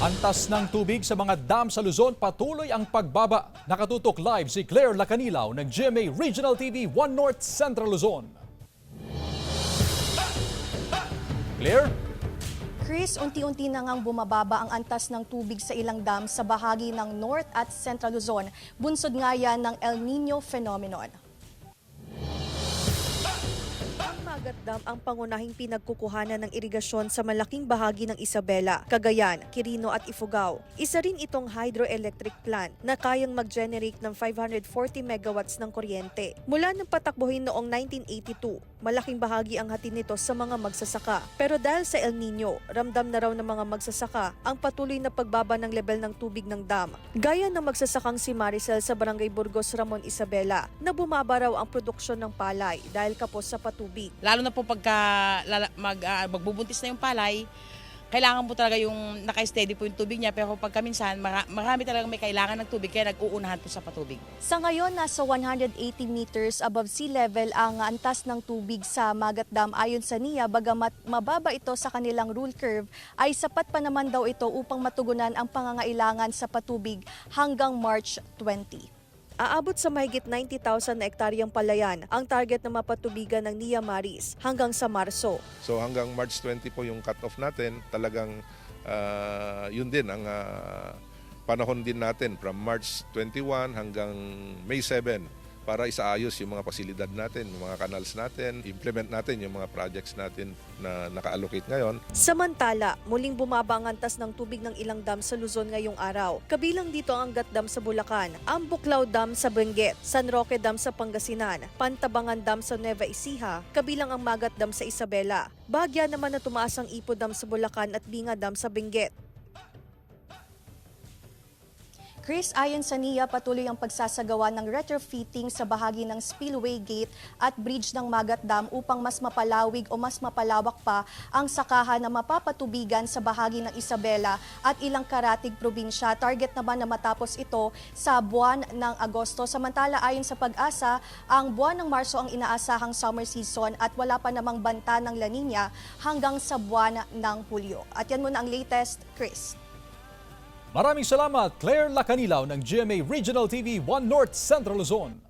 Antas ng tubig sa mga dam sa Luzon, patuloy ang pagbaba. Nakatutok live si Claire Lacanilaw ng GMA Regional TV 1 North Central Luzon. Claire? Chris, unti-unti na ngang bumababa ang antas ng tubig sa ilang dam sa bahagi ng North at Central Luzon. Bunsod nga yan ng El Nino phenomenon. Ang Magat Dam ang pangunahing pinagkukuhanan ng irigasyon sa malaking bahagi ng Isabela, Cagayan, Quirino at Ifugao. Isa rin itong hydroelectric plant na kayang mag-generate ng 540 megawatts ng kuryente. Mula nang patakbuhin noong 1982, malaking bahagi ang hatid nito sa mga magsasaka. Pero dahil sa El Nino, ramdam na raw ng mga magsasaka ang patuloy na pagbaba ng level ng tubig ng dam. Gaya ng magsasakang si Maricel sa Barangay Burgos, Ramon, Isabela, na bumaba raw ang produksyon ng palay dahil kapos sa patubig. Lalo na po pagka mag, ah, magbubuntis na yung palay, kailangan po talaga yung naka-steady po yung tubig niya. Pero pagka minsan, mara- marami talaga may kailangan ng tubig, kaya nag-uunahan po sa patubig. Sa ngayon, nasa 180 meters above sea level ang antas ng tubig sa Magat Dam ayon sa NIA. Bagamat mababa ito sa kanilang rule curve, ay sapat pa naman daw ito upang matugunan ang pangangailangan sa patubig hanggang March 20. Aabot sa mahigit 90,000 na ektaryang palayan ang target na mapatubigan ng Nia Maris hanggang sa Marso. So hanggang March 20 po yung cut-off natin, talagang ah, yun din ang ah, panahon din natin from March 21 hanggang May 7 para isaayos yung mga pasilidad natin, yung mga canals natin, implement natin yung mga projects natin na naka-allocate ngayon. Samantala, muling bumaba ang antas ng tubig ng ilang dam sa Luzon ngayong araw. Kabilang dito ang Gat Dam sa Bulacan, ang Buklaw Dam sa Benguet, San Roque Dam sa Pangasinan, Pantabangan Dam sa Nueva Ecija, kabilang ang Magat Dam sa Isabela. Bahagya naman na tumaas ang Ipo Dam sa Bulacan at Binga Dam sa Benguet. Chris, ayon sa NIA, patuloy ang pagsasagawa ng retrofitting sa bahagi ng spillway gate at bridge ng Magat Dam upang mas mapalawig o mas mapalawak pa ang sakahan na mapapatubigan sa bahagi ng Isabela at ilang karatig probinsya. Target naman na matapos ito sa buwan ng Agosto. Samantala, ayon sa pag-asa, ang buwan ng Marso ang inaasahang summer season at wala pa namang banta ng La Nina hanggang sa buwan ng Hulyo. At yan muna ang latest, Chris. Maraming salamat, Claire Lacanilaw ng GMA Regional TV 1 North Central Luzon.